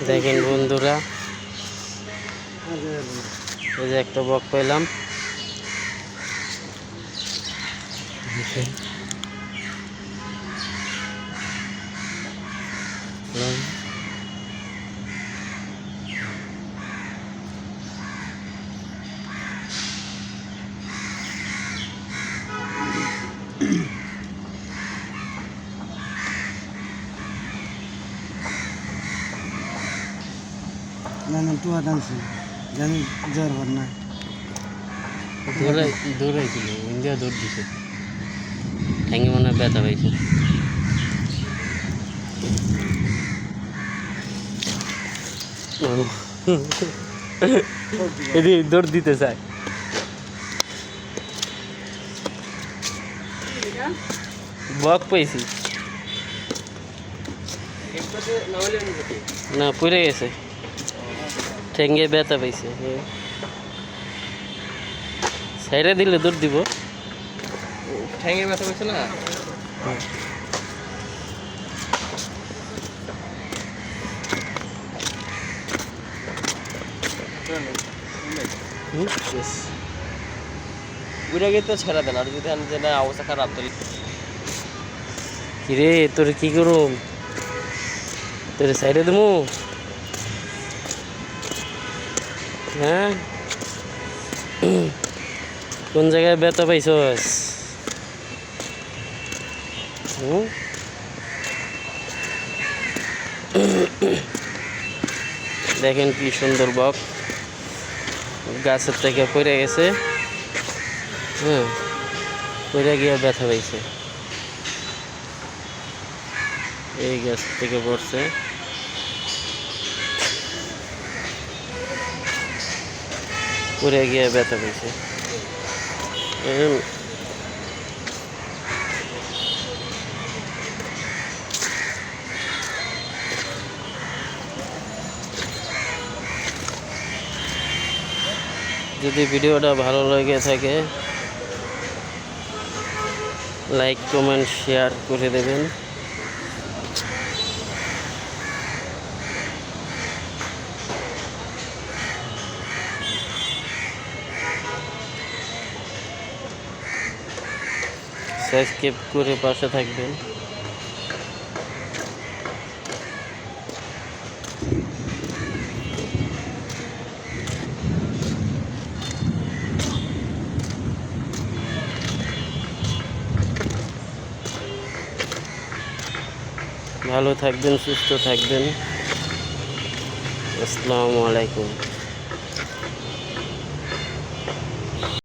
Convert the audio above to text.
দেখেন বন্ধুরা এই যে একটা বক পেলাম। জানেন টুয়া টানছি জানেন জ্বর ভর না। দৌড়ে দৌড়াইছিল ইন্ডিয়া দৌড় দিছে। ঠ্যাঙ্গি মনে ব্যথা পাইছে। এদি, দৌড় দিতে চায়। বক পাইছি। না, পড়ে গেছে। ঠেঙ্গে ব্যথা পাইছে। সাইডে দিলে দৌড় দিব। ঠ্যাঙে ব্যথা পেয়েছে না. তো ছেড়ে দেন আর যদি অবস্থা খারাপ তো কিরে তোর কি করুম তোর সাইডে দেবো হ্যাঁ? কোন জায়গায় ব্যথা পাইছস? দেখেন কি সুন্দর বক। গাছের থেকে পড়ে গেছে। হ্যাঁ পড়ে গিয়ে ব্যথা পাইছে। এই গাছ থেকে পড়ছে। পড়ে গিয়ে ব্যথা পেয়েছে। যদি ভিডিওটা ভালো লেগে থাকে লাইক কমেন্ট শেয়ার করে দেবেন। সাবস্ক্রাইব করে পাশে থাকবেন। ভালো থাকবেন সুস্থ থাকবেন। আসসালামু আলাইকুম।